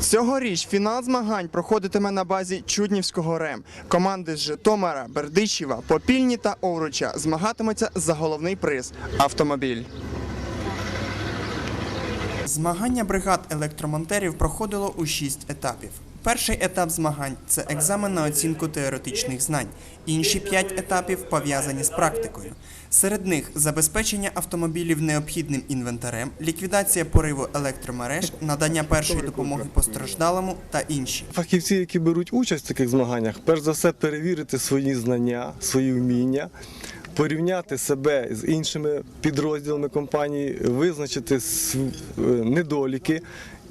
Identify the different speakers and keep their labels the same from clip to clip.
Speaker 1: Цьогоріч фінал змагань проходитиме на базі Чуднівського РЕМ. Команди з Житомира, Бердичева, Попільні та Овруча змагатимуться за головний приз автомобіль. Змагання бригад електромонтерів проходило у шість етапів. Перший етап змагань це екзамен на оцінку теоретичних знань. Інші п'ять етапів пов'язані з практикою. Серед них забезпечення автомобілів необхідним інвентарем, ліквідація пориву електромереж, надання першої допомоги постраждалому та інші.
Speaker 2: Фахівці, які беруть участь в таких змаганнях, перш за все перевірити свої знання, свої вміння, порівняти себе з іншими підрозділами компанії, визначити е, недоліки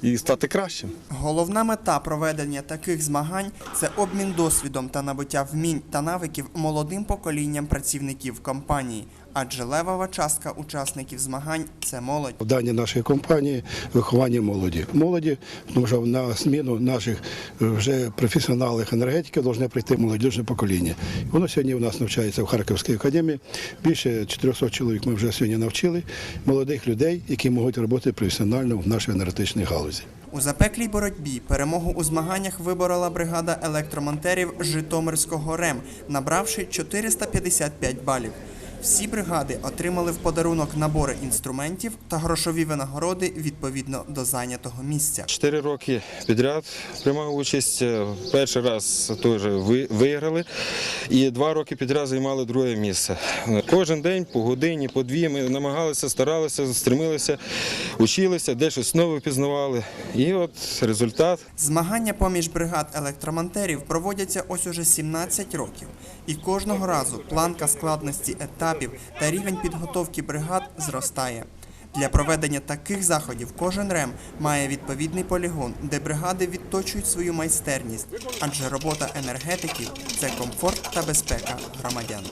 Speaker 2: і стати кращим.
Speaker 1: Головна мета проведення таких змагань це обмін досвідом та набуття вмінь та навиків молодим поколінням працівників компанії, адже левова частка учасників змагань це молодь.
Speaker 3: В даній нашій компанії виховання молоді. Молоді, тому що на зміну наших е, вже професіоналів енергетики повинно прийти молодіжне покоління. Воно сьогодні у нас навчається в Харківській академії. Більше 400 чоловік ми вже сьогодні навчили молодих людей, які можуть працювати професіонально в нашій енергетичній галузі.
Speaker 1: У запеклій боротьбі перемогу у змаганнях виборола бригада електромонтерів Житомирського РЕМ, набравши 455 балів. Всі бригади отримали в подарунок набори інструментів та грошові винагороди відповідно до зайнятого місця.
Speaker 4: Чотири роки підряд приймав участь. Е, Перший раз теж виграли, і два роки підряд займали друге місце. Е, Кожен день по годині, по дві ми намагалися, старалися, стремилися, училися, де щось нове пізнавали. І от результат.
Speaker 1: Змагання поміж бригад електромонтерів проводяться ось уже 17 років, і кожного разу планка складності етапів та рівень підготовки бригад зростає. Для проведення таких заходів кожен РЕМ має відповідний полігон, де бригади відточують свою майстерність, адже робота енергетиків це комфорт та безпека громадян.